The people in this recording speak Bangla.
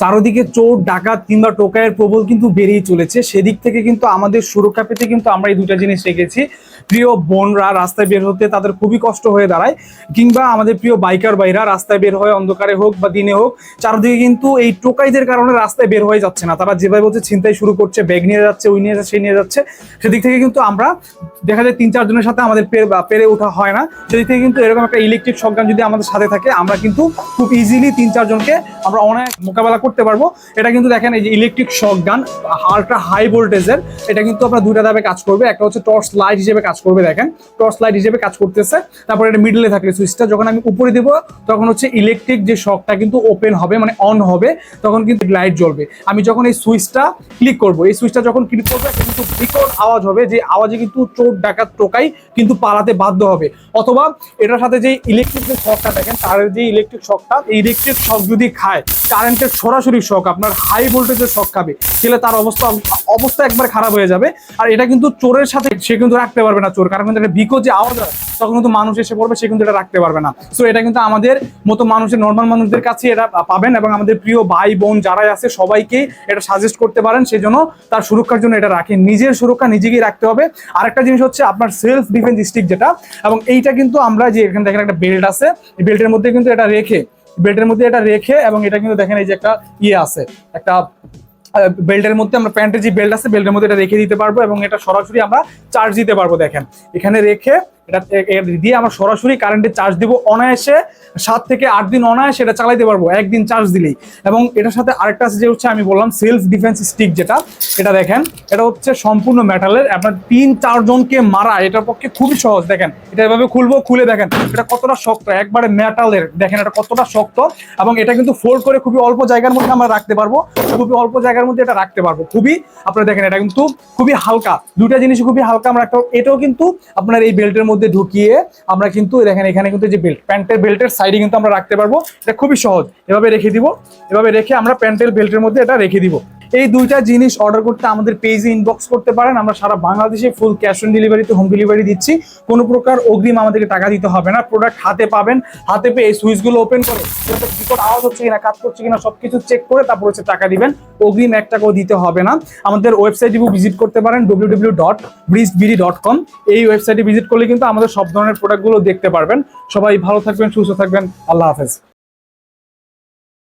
চারদিকে চোর, ডাকাত কিংবা টোকায়ের প্রবল কিন্তু বেরিয়ে চলেছে। সেদিক থেকে কিন্তু আমাদের সুরক্ষা পেতে কিন্তু আমরা এই দুটা জিনিস রেখেছি। প্রিয় বোনরা রাস্তায় বের হতে তাদের খুবই কষ্ট হয়ে দাঁড়ায়, কিংবা আমাদের প্রিয় বাইকার বাইরা রাস্তায় বের হয়ে অন্ধকারে হোক বা দিনে হোক, চারদিকে কিন্তু এই টোকাইদের কারণে রাস্তায় বের হয়ে যাচ্ছে না। তারা যেভাবে বলছে ছিনতাই শুরু করছে, ব্যাগ নিয়ে যাচ্ছে ওই নিয়ে যাচ্ছে, সেই নিয়ে যাচ্ছে, সেদিক থেকে কিন্তু আমরা দেখা যায় তিন চারজনের সাথে আমাদের পেরে ওঠা হয় না। সেদিক থেকে কিন্তু এরকম একটা ইলেকট্রিক শকগান যদি আমাদের সাথে থাকে, আমরা কিন্তু খুব ইজিলি তিন চারজনকে আমরা অনেক মোকাবেলা করতে পারব। এটা কিন্তু দেখেন এই যে ইলেকট্রিক শকগান আলট্রা হাই ভোল্টেজের এটা কিন্তু আপনার দুইটা ধাপে কাজ করবে। একটা হচ্ছে টর্চ লাইট হিসেবে কাজ করবে দেখেন। টর্চ লাইট হিসেবে কাজ করতেছে। তারপর এটা মিডলে থাকলে সুইচটা যখন আমি উপরে দেবো, তখন হচ্ছে ইলেকট্রিক যে শকটা কিন্তু ওপেন হবে মানে অন হবে, তখন কিন্তু লাইট জ্বলবে। আমি যখন এই সুইচটা ক্লিক করব, এই সুইচটা যখন ক্লিক করব, একটা কিন্তু বিকট আওয়াজ হবে, যে আওয়াজে কিন্তু চোর ডাকাত, টোকাই কিন্তু পালাতে বাধ্য হবে। অথবা এটার সাথে যে ইলেকট্রিক যে শকটা দেখেন তার যে ইলেকট্রিক শকটা ইলেকট্রিক শক যদি খায় কারেন্টের সরাসরি শক আপনার হাই ভোল্টেজের শক খাবে তাহলে তার অবস্থা অবস্থা একবার খারাপ হয়ে যাবে। আর এটা কিন্তু চোরের সাথে, সে কিন্তু রাখতে পারবে না চোর, কারণ কিন্তু এটা বিকট যে আওয়াজ হয়, তখন কিন্তু মানুষ এসে পড়বে সে কিন্তু এটা রাখতে পারবে না। সো এটা কিন্তু আমাদের মতো মানুষের নর্মাল মানুষদের কাছে এটা পাবেন এবং আমাদের প্রিয় ভাই, বোন যারাই আছে, সবাইকে এটা সাজেস্ট করতে পারেন সেই জন্য তার সুরক্ষার জন্য এটা রাখেন। নিজের সুরক্ষা নিজেকেই রাখতে হবে। আরেকটা জিনিস হচ্ছে আপনার সেলফ ডিফেন্স স্টিক যেটা, এবং এইটা কিন্তু আমরা যে এখানে দেখেন একটা বেল্ট আছে, এই বেল্টের মধ্যে কিন্তু এটা রেখে বেল্টের মধ্যে এটা রেখে এবং এটা কিন্তু দেখেন এই যে একটা ইয়ে আছে, একটা বেল্টের মধ্যে আমরা প্যান্টের যে বেল্ট আছে, বেল্টের মধ্যে এটা রেখে দিতে পারব এবং এটা সরাসরি আমরা চার্জ দিতে পারব দেখেন। এখানে রেখে এটা দিয়ে আমরা সরাসরি কারেন্টের চার্জ দিব অনায়াসে সাত থেকে আট দিন অনায়াসে এটা চালাইতে পারব, একদিন চার্জ দিলেই। এবং এটার সাথে আরেকটা আছে যে হচ্ছে আমি বললাম সেলফ ডিফেন্স স্টিক যেটা, এটা দেখেন, এটা হচ্ছে সম্পূর্ণ মেটালের আপনার তিন, চারজনকে মারা, এটার পক্ষে খুবই সহজ। দেখেন, এটা এভাবে খুলবো, খুলে দেখেন, এটা কতটা শক্ত, একবারে মেটালের দেখেন, এটা কতটা শক্ত। এবং এটা কিন্তু ফোল্ড করে খুবই অল্প জায়গার মধ্যে আমরা রাখতে পারব। খুবই অল্প জায়গার মধ্যে এটা রাখতে পারব। খুবই, আপনারা দেখেন, এটা কিন্তু খুবই হালকা। দুটা জিনিস খুবই হালকা আমরা রাখতে। এটাও কিন্তু আপনার এই বেল্টের মধ্যে ঢুকিয়ে আমরা কিন্তু দেখেন, এখানে কিন্তু যে বেল্ট প্যান্টের বেল্টের সাইডে কিন্তু আমরা রাখতে পারব। এটা খুবই সহজ। এভাবে রেখে দিব। এভাবে রেখে আমরা প্যান্টের বেল্টের মধ্যে এটা রেখে দিব। এই দুইটা জিনিস অর্ডার করতে আমাদের পেজে ইনবক্স করতে পারেন। আমরা সারা বাংলাদেশে ফুল ক্যাশ অন ডেলিভারিতে হোম ডেলিভারি দিচ্ছি। কোনো প্রকার অগ্রিম আমাদেরকে টাকা দিতে হবে না। প্রোডাক্ট হাতে পাবেন। হাতে পেয়ে এই সুইচগুলো ওপেন করে বিকট আওয়াজ হচ্ছে কিনা, কাজ করছে কিনা, সবকিছু চেক করে তারপর হচ্ছে টাকা দিবেন। অগ্রিম এক টাকাও দিতে হবে না। আমাদের ওয়েবসাইটে ভিজিট করতে পারেন ডব্লিউ ডট ডট কম এই ওয়েবসাইটে ভিজিট করলে কিন্তু আমাদের সব ধরনের প্রোডাক্টগুলো দেখতে পারবেন। সবাই ভালো থাকবেন, সুস্থ থাকবেন। আল্লাহ হাফেজ।